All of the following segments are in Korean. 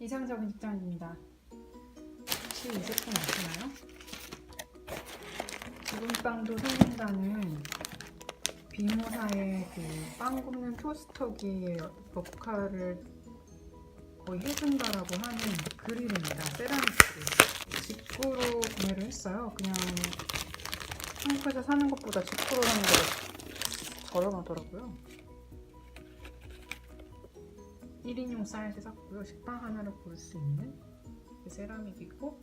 이상적인 직장입니다. 혹시 이 제품 아시나요? 지금빵도 살린다는 빅모사의 그 빵 굽는 토스터기의 역할을 거의 해준다라고 하는 그릴입니다. 세라믹 그릴. 직구로 구매를 했어요. 그냥 한국에서 사는 것보다 직구로 사는 게 저렴하더라고요. 1인용 사이즈 샀고요. 식빵 하나를 구울 수 있는 그 세라믹이고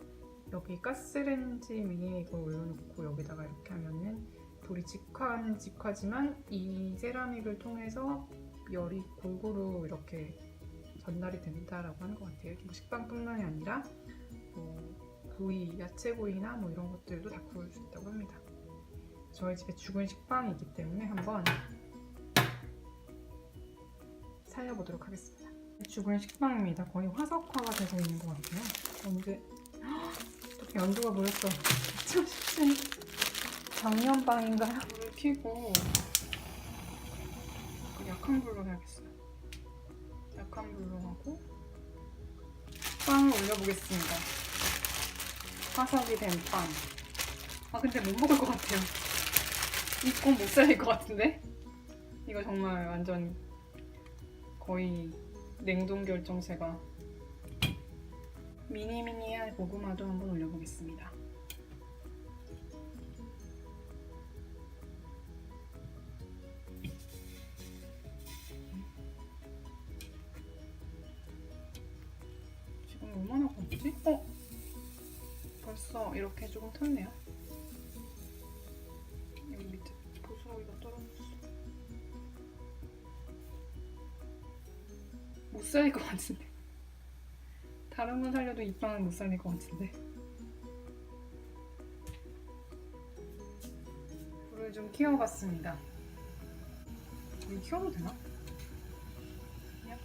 여기 가스레인지 위에 이걸 올려놓고 여기다가 이렇게 하면은 불이 직화는 직화지만 이 세라믹을 통해서 열이 골고루 이렇게 전달이 된다라고 하는 것 같아요. 뭐 식빵뿐만이 아니라 뭐 구이, 야채 구이나 뭐 이런 것들도 다 구울 수 있다고 합니다. 저희 집에 죽은 식빵이 있기 때문에 한번 살려보도록 하겠습니다. 죽은 식빵입니다. 거의 화석화가 되고 있는 것 같아요. 언제 어떻게 연두가 보였어? 2017 작년 빵인가요? 불을 켜고 그 약한 불로 해야겠어요. 약한 불로 하고 빵을 올려보겠습니다. 화석이 된 빵. 아 근데 못 먹을 것 같아요. 이건 못 살릴 것 같은데? 이거 정말 완전 거의 냉동 결정체가 미니미니한 고구마도 한번 올려보겠습니다. 지금 얼마나 굽지? 어? 벌써 이렇게 조금 탔네요. 여기 밑에 보스러기가 떨어졌어. 못 살릴 것 같은데. 다른 건 살려도 이 빵은 못 살릴 것 같은데. 불을 좀 키워봤습니다. 불 키워도 되나? 그냥?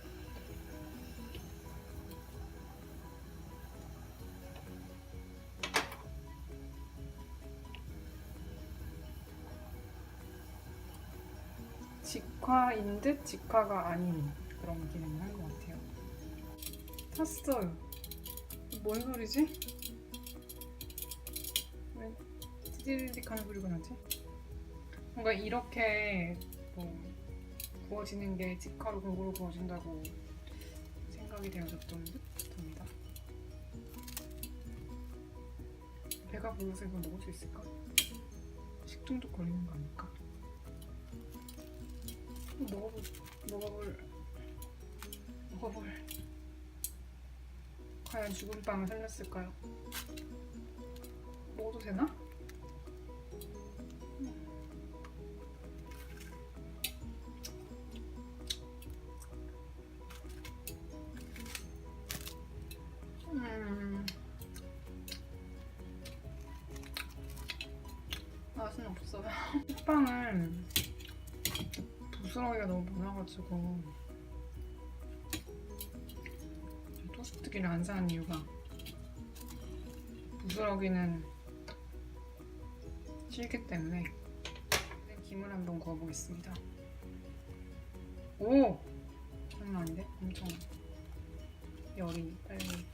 직화인 듯 직화가 아닌 그런 기능을 한것 같아요. 탔어요. 뭔 소리지? 왜 찌릿하는 소리가 나지? 뭔가 이렇게 뭐 구워지는 게 직화로 골고루 구워진다고 생각이 되어졌던 듯합니다. 배가 불러서 이걸 먹을 수 있을까? 식중독 걸리는 거 아닐까? 먹어볼, 먹어볼, 먹어볼. 과연 죽은 빵을 살렸을까요? 먹어도 되나? 음. 맛은 없어요. 빵을 부스러기가 너무 많아가지고 토스트기를 안 사는 이유가 부스러기는 싫기 때문에 김을 한번 구워보겠습니다. 오! 장난 아닌데? 엄청 열이 빨리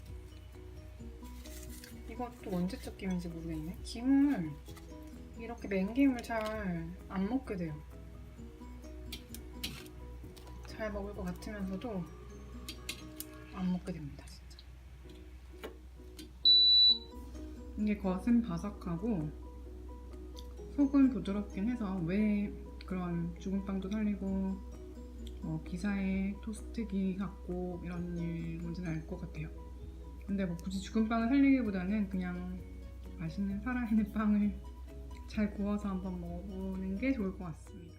이것도 언제적 김인지 모르겠네. 김을 이렇게 맨김을 잘 안 먹게 돼요. 잘 먹을 것 같으면서도 안 먹게 됩니다, 진짜. 이게 겉은 바삭하고 속은 부드럽긴 해서 왜 그런 죽은 빵도 살리고 어, 기사의 토스트기 같고 이런 일 뭔지는 알 것 같아요. 근데 뭐 굳이 죽은 빵을 살리기보다는 그냥 맛있는 살아있는 빵을 잘 구워서 한번 먹어보는 게 좋을 것 같습니다.